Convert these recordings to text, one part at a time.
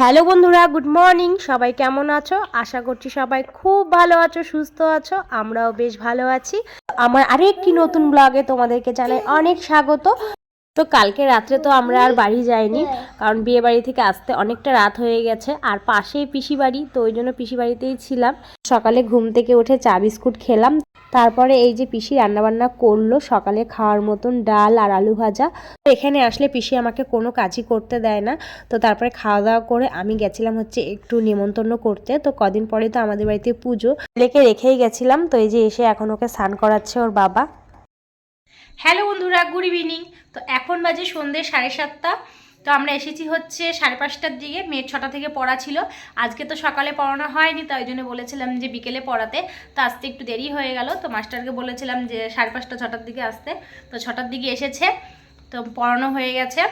Hello বন্ধুরা, good morning. সবাই কেমন আছো? আশা করছি সবাই খুব ভালো আছো, সুস্থ আছো, আমরাও বেশ ভালো আছি। আমার আরেকটি নতুন ব্লগে তোমাদেরকে জানাই অনেক স্বাগত। তো কালকে রাত্রে তো আমরা আর বাড়ি যাইনি কারণ বিয়ে বাড়ি থেকে আসতে অনেকটা রাত হয়ে গেছে আর পাশেই পিসি বাড়ি তো ওই জন্য পিসি বাড়িতেই ছিলাম। সকালে ঘুম থেকে উঠে চা বিস্কুট খেলাম তারপরে এই যে পিসি রান্নাবান্না করল সকালে খাওয়ার মতন ডাল আর আলু ভাজা। তো এখানে আসলে পিসি আমাকে কোনো কাজই করতে দেয় না তো তারপরে খাওয়া দাওয়া করে আমি গেছিলাম হচ্ছে একটু নেমন্তন্ন করতে তো কদিন পরে তো আমাদের বাড়িতে পুজো। ছেলেকে রেখেই গেছিলাম তো এই যে এসে এখন ওকে স্নান করাচ্ছে ওর বাবা। হ্যালো বন্ধুরা, গুড ইভিনিং। তো এখন বাজে সন্ধ্যে সাড়ে সাতটা। তো আমরা এসেছি হচ্ছে সাড়ে পাঁচটার দিকে, মেয়ের ছটা থেকে পড়া ছিল। আজকে তো সকালে পড়ানো হয়নি, তাই জন্য বলেছিলাম যে বিকেলে পড়াতে। তো আসতে একটু দেরি হয়ে গেল, তো মাস্টারকে বলেছিলাম যে সাড়ে পাঁচটা, ছটার দিকে আসতে। তো ছটার দিকে এসেছে, তো পড়ানো হয়ে গেছে।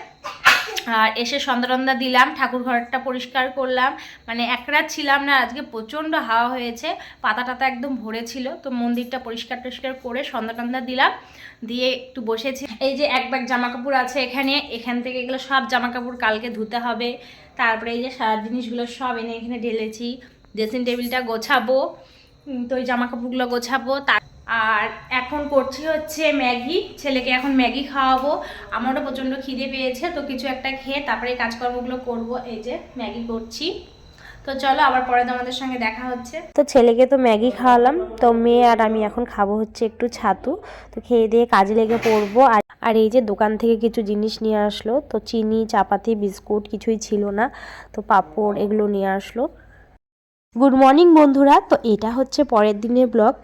আর এসে সন্ধ্যারন্দা দিলাম, ঠাকুর ঘরটা পরিষ্কার করলাম। মানে এক রাত ছিলাম না, আজকে প্রচণ্ড হাওয়া হয়েছে পাতা টাতা একদম ভরে ছিল, তো মন্দিরটা পরিষ্কার টরিষ্কার করে সন্ধ্যা দিলাম। দিয়ে একটু বসেছি। এই যে এক ব্যাগ জামা কাপড় আছে এখানে, এখান থেকে এগুলো সব জামা কাপড় কালকে ধুতে হবে। তারপরে এই যে সারা জিনিসগুলো সব এনে এখানে ঢেলেছি। ড্রেসিং টেবিলটা গোছাবো তো ওই জামা কাপড়গুলো গোছাবো, তার আর এখন করছি হচ্ছে ম্যাগি, ছেলেকে এখন ম্যাগি খাওয়াবো। আমারও প্রচণ্ড খিদে পেয়েছে, তো কিছু একটা খেয়ে তারপরে কাজকর্মগুলো করব, এই যে ম্যাগি করছি। তো চলো আবার পরে তোমাদের সঙ্গে দেখা হচ্ছে। তো ছেলেকে তো ম্যাগি খাওয়ালাম, তো মেয়ে আর আমি এখন খাব হচ্ছে একটু ছাতু। তো খেয়ে দিয়ে কাজে লেগে পড়ব, আর আর এই যে দোকান থেকে কিছু জিনিস নিয়ে আসলো, তো চিনি, চাপাতি, বিস্কুট কিছুই ছিল না, তো পাঁপড় এগুলো নিয়ে আসলো। গুড মর্নিং বন্ধুরা। তো এটা হচ্ছে পরের দিনের ব্লগ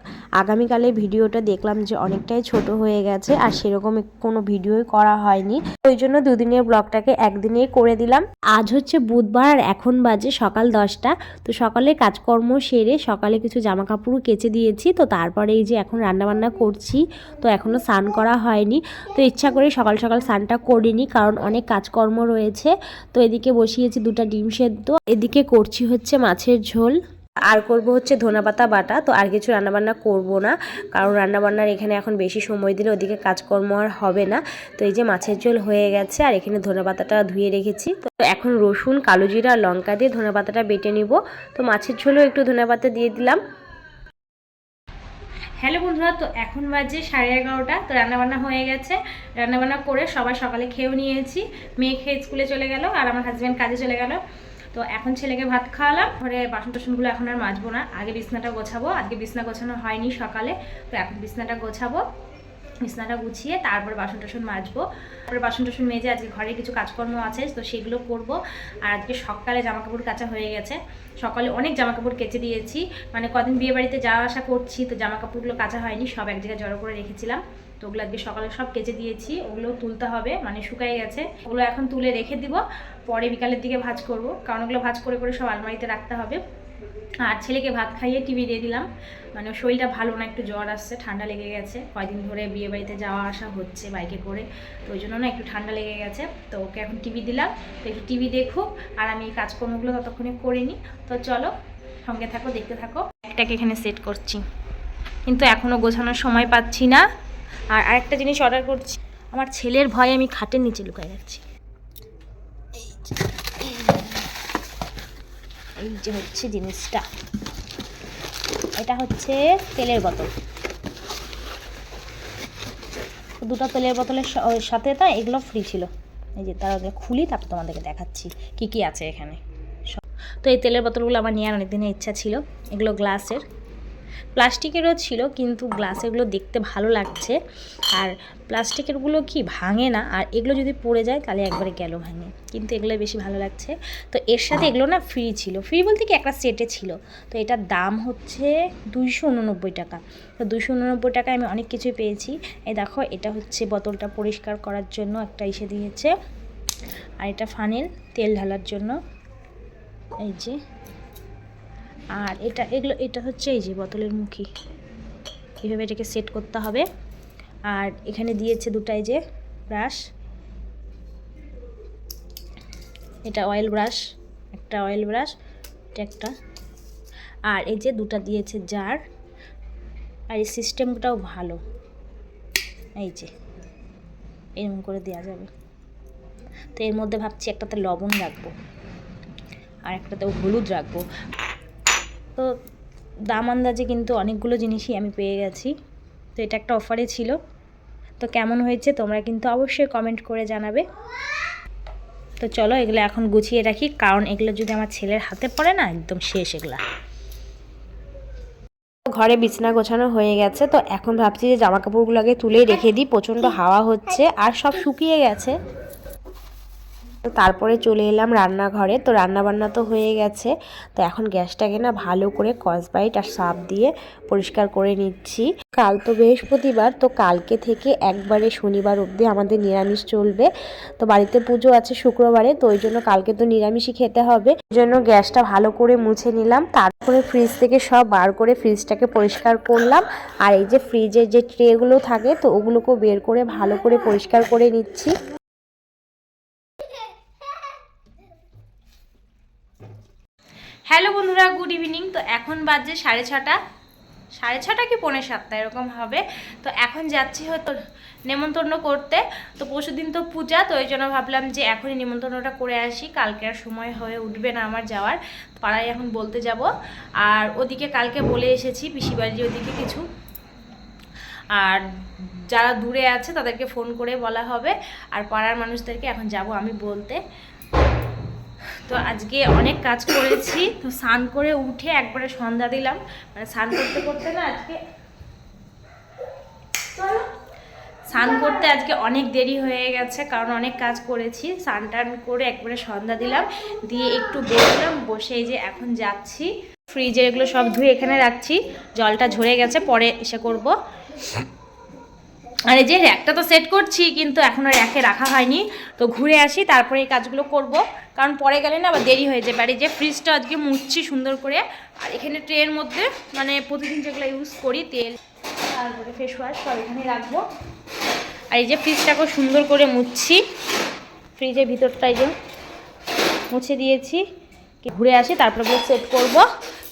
আগামীকালে ভিডিওটা দেখলাম যে অনেকটাই ছোট হয়ে গেছে, আর সেরকম কোনো ভিডিওই করা হয়নি। ওই জন্য দুদিনের ব্লগটাকে একদিনেই করে দিলাম। আজ হচ্ছে বুধবার, আর এখন বাজে সকাল দশটা। তো সকালে কাজকর্ম সেরে সকালে কিছু জামা কাপড়ও কেচে দিয়েছি। তো তারপরে এই যে এখন রান্নাবান্না করছি, তো এখনও স্নান করা হয়নি। তো ইচ্ছা করে সকাল সকাল স্নানটা করিনি, কারণ অনেক কাজকর্ম রয়েছে। তো এদিকে বসিয়েছি দুটো ডিম সেদ্ধ। এদিকে করছি হচ্ছে মাছের ঝোল। আর করব হচ্ছে ধনেপাতা বাটা, তো আর কিছু রান্নাবান্না করব না, কারণ রান্নাবান্নার এখানে এখন বেশি সময় দিলে ওদিকে কাজকর্ম আর হবে না, তো এই যে মাছের ঝোল হয়ে গেছে, আর এখানে ধনেপাতাটা ধুয়ে রেখেছি, তো এখন রসুন, কালো জিরা, লঙ্কা দিয়ে ধনেপাতাটা বেটে নিব, তো মাছের ঝোলও একটু ধনেপাতা দিয়ে দিলাম। হ্যালো বন্ধুরা, তো এখন বাজে সাড়ে এগারোটা, তো রান্নাবান্না হয়ে গেছে, রান্নাবান্না করে সবাই সকালে খেয়েও নিয়েছি, মেয়ে খেয়ে স্কুলে চলে গেল, আর আমার হাজব্যান্ড কাজে চলে গেল। তো এখন ছেলেকে ভাত খাওয়ালাম। ঘরে বাসন টাসনগুলো এখন আর মাজবো না। আগে বিছনাটা গোছাবো। আজকে বিছনা গোছানো হয়নি সকালে। তো এখন বিছনাটা গোছাবো, বিছনাটা গুছিয়ে তারপর বাসন টাসন মাজবো। তারপরে বাসন টাসন মেজে আজকে ঘরে কিছু কাজকর্ম আছে, তো সেগুলো করব। আর আজকে সকালে জামা কাপড় কাচা হয়ে গেছে। সকালে অনেক জামা কাপড় কেচে দিয়েছি। মানে কদিন বিয়ে বাড়িতে যাওয়া আসা করছি, তো জামা কাপড়গুলো কাচা হয়নি, সব এক জায়গায় জড়ো করে রেখেছিলাম। তো ওগুলো আজকে সকালে সব কেচে দিয়েছি, ওগুলো তুলতে হবে মানে শুকাই গেছে। ওগুলো এখন তুলে রেখে দিব, পরে বিকালের দিকে ভাজ করব, কারণ ওগুলো ভাজ করে করে সব আলমারিতে রাখতে হবে। আর ছেলেকে ভাত খাইয়ে টিভি দিয়ে দিলাম মানে শরীরটা ভালো না, একটু জ্বর আসছে, ঠান্ডা লেগে গেছে। কয়দিন ধরে বিয়ে বাড়িতে যাওয়া আসা হচ্ছে বাইকে করে, তো ওই জন্য না একটু ঠান্ডা লেগে গেছে। তো ওকে এখন টিভি দিলাম, তো একটু টিভি দেখুক, আর আমি এই কাজকর্মগুলো ততক্ষণে করে নিই। তো চলো, সঙ্গে থাকো, দেখতে থাকো। একটাকে এখানে সেট করছি। কিন্তু এখনও গোছানোর সময় পাচ্ছি না। আর আরেকটা জিনিস অর্ডার করছি। আমার ছেলের ভয়ে আমি খাটের নিচে লুকায় রাখছি এই যে হচ্ছে জিনিসটা। এটা হচ্ছে তেলের বোতল। দুটো তেলের বোতলের সাথে তা এগুলো ফ্রি ছিল। এই যে তারা খুলি, তারপর তোমাদেরকে দেখাচ্ছি কি কি আছে এখানে। তো এই তেলের বোতলগুলো আমার নেওয়ার অনেক দিনের ইচ্ছা ছিল। এগুলো গ্লাসের। প্লাস্টিকেরও ছিল, কিন্তু গ্লাসেরগুলো দেখতে ভালো লাগছে। আর প্লাস্টিকেরগুলো কি ভাঙে না, আর এগুলো যদি পড়ে যায় তাহলে একবারে গেল ভাঙে। কিন্তু এগুলো বেশি ভালো লাগছে। তো এর সাথে এগুলো না ফ্রি ছিল। ফ্রি বলতে কি একটা সেটে ছিল। তো এটার দাম হচ্ছে দুইশো উননব্বই টাকা। তো দুইশো উননব্বই টাকায় আমি অনেক কিছুই পেয়েছি। এই দেখো, এটা হচ্ছে বোতলটা পরিষ্কার করার জন্য একটা এসে দিয়েছে। আর এটা ফানেল তেল ঢালার জন্য। এই যে আর এটা, এগুলো, এটা হচ্ছে এই যে বোতলের মুখী। এভাবে এটাকে সেট করতে হবে। আর এখানে দিয়েছে দুটাই যে ব্রাশ এটা অয়েল ব্রাশ একটা অয়েল ব্রাশ এটা একটা। আর এই যে দুটা দিয়েছে জার আর এই সিস্টেমটাও ভালো। এই যে এরকম করে দেওয়া যাবে। তো এর মধ্যে ভাবছি একটাতে লবণ রাখব। আর একটাতে হলুদ রাখব। তো দাম আন্দাজে কিন্তু অনেকগুলো জিনিসই আমি পেয়ে গেছি। তো এটা একটা অফারে ছিল। তো কেমন হয়েছে তোমরা কিন্তু অবশ্যই কমেন্ট করে জানাবে। তো চলো এগুলো এখন গুছিয়ে রাখি, কারণ এগুলো যদি আমার ছেলের হাতে পড়ে না, একদম শেষ এগুলা। ঘরে বিছানা গোছানো হয়ে গেছে, তো এখন ভাবছি যে জামা কাপড়গুলো আগে তুলেই রেখে দিই, প্রচণ্ড হাওয়া হচ্ছে আর সব শুকিয়ে গেছে। তো তারপরে চলে এলাম রান্নাঘরে। তো রান্না বান্না তো হয়ে গেছে। তো এখন গ্যাসটাকে না ভালো করে কসবাইট আর সাপ দিয়ে পরিষ্কার করে নিচ্ছি। কাল তো বৃহস্পতিবার, তো কালকে থেকে একবারে শনিবার অবধি আমাদের নিরামিষ চলবে। তো বাড়িতে পুজো আছে শুক্রবারে, তো ওই জন্য কালকে তো নিরামিষই খেতে হবে। ওই জন্য গ্যাসটা ভালো করে মুছে নিলাম। তারপরে ফ্রিজ থেকে সব বার করে ফ্রিজটাকে পরিষ্কার করলাম। আর এই যে ফ্রিজের যে ট্রেগুলো থাকে, তো ওগুলোকেও বের করে ভালো করে পরিষ্কার করে নিচ্ছি। হ্যালো বন্ধুরা, গুড ইভিনিং। তো এখন বাজে সাড়ে ছটা। সাড়ে ছটা কি পৌনে সাতটা, এরকম হবে। তো এখন যাচ্ছি হয়তো নেমন্তন্ন করতে। তো পরশু দিন তো পূজা, তো ওই জন্য ভাবলাম যে এখনই নেমন্তন্নটা করে আসি। কালকে আর সময় হয়ে উঠবে না আমার যাওয়ার। পাড়ায় এখন বলতে যাব। আর ওদিকে কালকে বলে এসেছি পিসিবাড়ির ওদিকে কিছু। আর যারা দূরে আছে, তাদেরকে ফোন করে বলা হবে। আর পাড়ার মানুষদেরকে এখন যাব আমি বলতে। তো আজকে অনেক কাজ করেছি। তো স্নান করে উঠে একবারে সন্ধ্যা দিলাম। মানে স্নান করতে করতে না আজকে স্নান করতে আজকে অনেক দেরি হয়ে গেছে, কারণ অনেক কাজ করেছি। স্নান টান করে একবারে সন্ধ্যা দিলাম। দিয়ে একটু বসলাম, বসে যে এখন যাচ্ছি। ফ্রিজে এগুলো সব ধুয়ে এখানে রাখছি। জলটা ঝরে গেছে, পরে এসে করব। আর এই যে র্যাকটা তো সেট করছি, কিন্তু এখনও র্যাকে রাখা হয়নি। তো ঘুরে আসি, তারপরে এই কাজগুলো করব। কারণ পরে গেলে না আবার দেরি হয়ে যাবে। আর এই যে ফ্রিজটা আজকে মুছছি সুন্দর করে। আর এখানে ট্রের মধ্যে মানে প্রতিদিন যেগুলো ইউজ করি, তেল, তারপরে ফেস ওয়াশ সব এখানে রাখব। আর এই যে ফ্রিজটাকে সুন্দর করে মুছছি। ফ্রিজের ভিতরটা এই যে মুছে দিয়েছি। ঘুরে আসি, তারপরে সেট করব।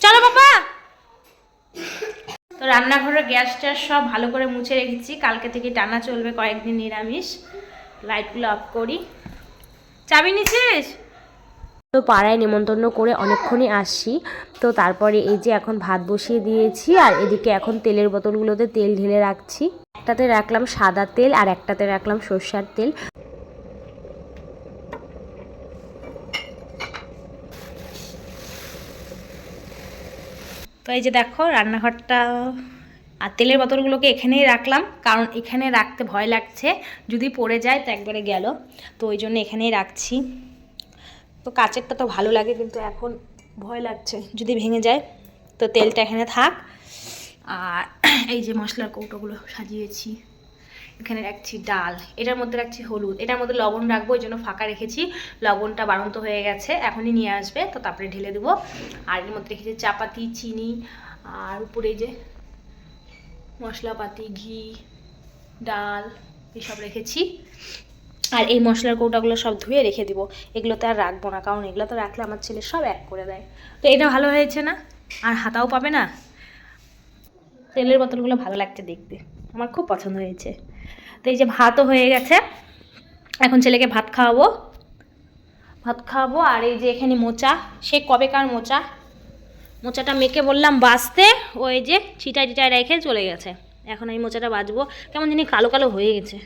চলো বাবা! তো রান্নাঘরের গ্যাস ট্যাস সব ভালো করে মুছে রেখেছি। কালকে থেকে টানা চলবে কয়েকদিন নিরামিষ। লাইটগুলো অফ করি। চাবি নিছিস? তো পাড়ায় নেমন্তন্ন করে অনেকক্ষণই আসছি। তো তারপরে এই যে এখন ভাত বসিয়ে দিয়েছি আর এদিকে এখন তেলের বোতলগুলোতে তেল ঢেলে রাখছি। একটাতে রাখলাম সাদা তেল আর একটাতে রাখলাম সর্ষার তেল তো এই যে দেখো, রান্নাঘরটা, আর তেলের বোতলগুলোকে এখানেই রাখলাম, কারণ এখানে রাখতে ভয় লাগছে, যদি পড়ে যায় তো একবারে গেল। তো ওই জন্য এখানেই রাখছি। তো কাচেরটা তো ভালো লাগে, কিন্তু এখন ভয় লাগছে, যদি ভেঙে যায়। তো তেলটা এখানে থাক। আর এই যে মশলার কৌটোগুলো সাজিয়েছি। এখানে রাখছি ডাল, এটার মধ্যে রাখছি হলুদ, এটার মধ্যে লবণ রাখব ওই জন্য ফাঁকা রেখেছি, লবণটা বাড়ন্ত হয়ে গেছে, এখনই নিয়ে আসবে, তো তারপরে ঢেলে দেবো, আর এর মধ্যে রেখেছি চাপাতি, চিনি, আর উপরে যে মশলাপাতি, ঘি, ডাল, এসব রেখেছি, আর এই মশলার কৌটাগুলো সব ধুয়ে রেখে দিব এগুলোতে আর রাখব না, কারণ এগুলো তো রাখলে আমার ছেলে সব এক করে দেয়, তো এটা ভালো হয়েছে না? আর হাতাও পাবে না? তেলের বোতলগুলো ভালো লাগছে দেখতে, আমার খুব পছন্দ হয়েছে। তো এই যে ভাতও হয়ে গেছে। এখন ছেলেকে ভাত খাওয়াবো। ভাত খাওয়াবো আর এই যে এখানে মোচা। সে কবেকার মোচা? মোচাটা মেখে বললাম বাঁচতে ওই যে ছিটাই টিটাই রেখে চলে গেছে। এখন আমি মোচাটা বাজবো কেমন জানি কালো কালো হয়ে গেছে।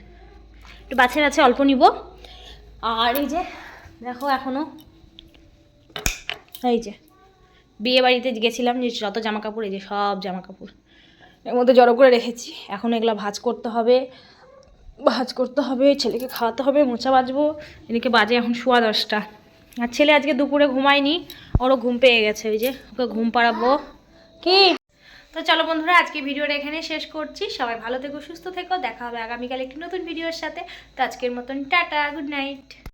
একটু বাছে বাছে অল্প নিব। আর এই যে, দেখো এখনও এই যে, বিয়ে বাড়িতে গেছিলাম যে যত জামা কাপড়, এই যে সব জামা কাপড়। এর মধ্যে জড়ো করে রেখেছি। এখন এগুলো ভাজ করতে হবে। ভাজ করতে হবে, ছেলেকে খাওয়াতে হবে, মোচা বাজবো। এদিকে বাজে এখন শোয়া দশটা। আর ছেলে আজকে দুপুরে ঘুমায়নি, ওরও ঘুম পেয়ে গেছে, ওই যে ওকে ঘুম পাড়াবো। কি? তো চলো বন্ধুরা, আজকে ভিডিওটা এখানে শেষ করছি। সবাই ভালো থেকো, সুস্থ থেকো। দেখা হবে আগামীকাল একটি নতুন ভিডিওর সাথে। তো আজকের মতন টাটা, গুড নাইট।